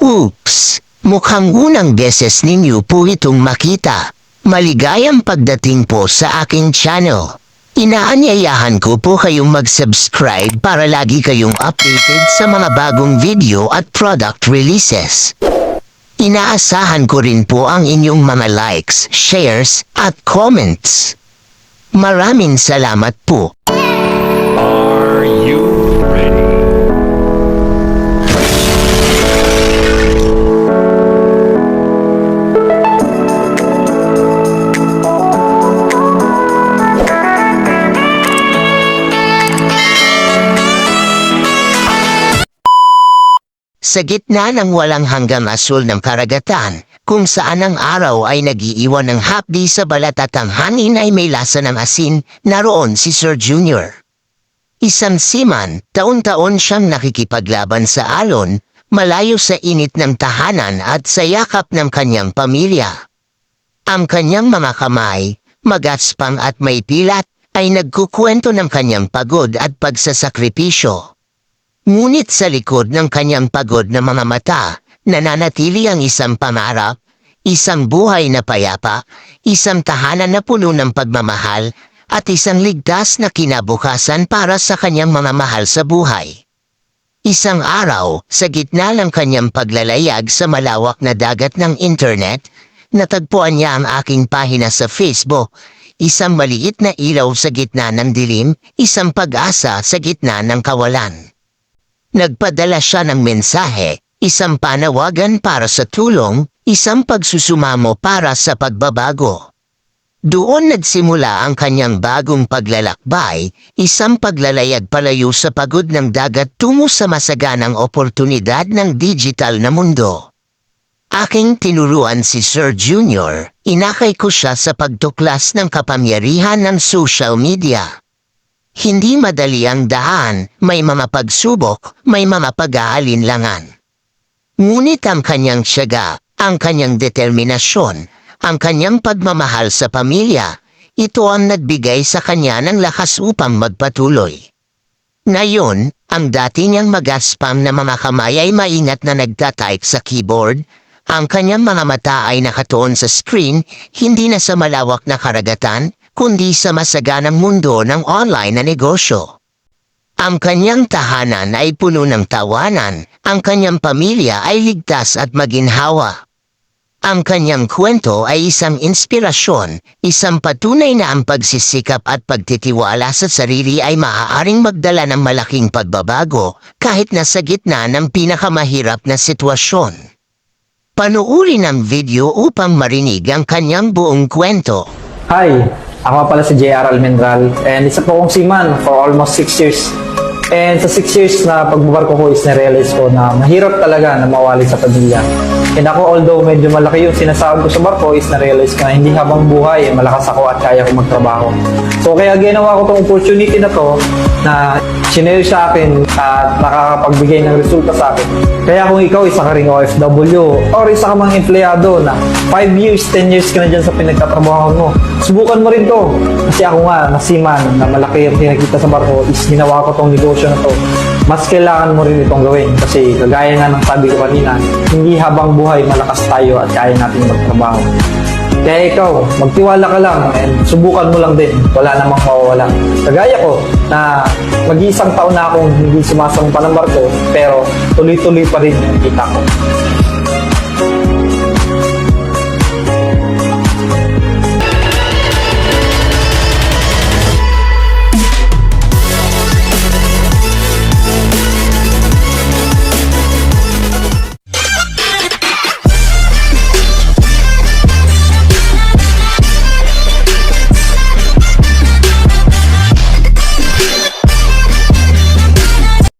Oops! Mukhang unang beses ninyo po itong makita. Maligayang pagdating po sa aking channel. Inaanyayahan ko po kayong mag-subscribe para lagi kayong updated sa mga bagong video at product releases. Inaasahan ko rin po ang inyong mga likes, shares, at comments. Maraming salamat po. Sa gitna ng walang hanggang asul ng karagatan, kung saan ang araw ay nagiiwan ng hapdi sa balat at ang hangin ay may lasa ng asin, naroon si Sir Junior. Isang siman, taon-taon siyang nakikipaglaban sa alon, malayo sa init ng tahanan at sa yakap ng kanyang pamilya. Ang kanyang mga kamay, magaspang at may pilat, ay nagkukwento ng kanyang pagod at pagsasakripisyo. Ngunit sa likod ng kanyang pagod na mga mata, nananatili ang isang pangarap, isang buhay na payapa, isang tahanan na puno ng pagmamahal, at isang ligtas na kinabukasan para sa kanyang mga mahal sa buhay. Isang araw, sa gitna ng kanyang paglalayag sa malawak na dagat ng internet, natagpuan niya ang aking pahina sa Facebook, isang maliit na ilaw sa gitna ng dilim, isang pag-asa sa gitna ng kawalan. Nagpadala siya ng mensahe, isang panawagan para sa tulong, isang pagsusumamo para sa pagbabago. Doon nagsimula ang kanyang bagong paglalakbay, isang paglalayag palayo sa pagod ng dagat tungo sa masaganang oportunidad ng digital na mundo. Aking tinuruan si Sir Junior, inakay ko siya sa pagtuklas ng kapangyarihan ng social media. Hindi madali ang daan, may mga pagsubok, may mga pag-aalinlangan. Ngunit ang kanyang syaga, ang kanyang determinasyon, ang kanyang pagmamahal sa pamilya, ito ang nagbigay sa kanya ng lakas upang magpatuloy. Ngayon, ang dati niyang magaspam na mga kamay ay maingat na nagtatype sa keyboard, ang kanyang mga mata ay nakatuon sa screen, hindi na sa malawak na karagatan, kundi sa masaganang mundo ng online na negosyo. Ang kanyang tahanan ay puno ng tawanan, ang kanyang pamilya ay ligtas at maginhawa. Ang kanyang kwento ay isang inspirasyon, isang patunay na ang pagsisikap at pagtitiwala sa sarili ay maaaring magdala ng malaking pagbabago kahit nasa gitna ng pinakamahirap na sitwasyon. Panuuri ng video upang marinig ang kanyang buong kwento. Hi, ako pala si JR Almendral and isa po akong seaman for almost 6 years. And sa 6 years na pagbabarko ko is na-realize ko na mahirap talaga na mawali sa pamilya. And ako although medyo malaki yung sinasahod ko sa barko is na-realize ko na hindi habang buhay eh, malakas ako at kaya ko magtrabaho. So kaya ginawa ko tong opportunity na to na sinare sa akin at nakakapagbigay ng resulta sa akin. Kaya kung ikaw isa ka ring OFW or isa ka mang empleyado na 5 years, 10 years ka na dyan sa pinagtatrabaho mo, subukan mo rin to. Kasi ako nga, na seaman, na malaki yung pinakita sa barko is ginawa ko tong negosyo na to. Mas kailangan mo rin itong gawin kasi kagaya nga ng sabi ko kanina, hindi habang buhay malakas tayo at kaya natin magtrabaho. Kaya ikaw, magtiwala ka lang and subukan mo lang din. Wala namang mawawala. Kagaya ko na mag-iisang taon na akong hindi sumasampa ng barko pero tuloy-tuloy pa rin yung kita ko.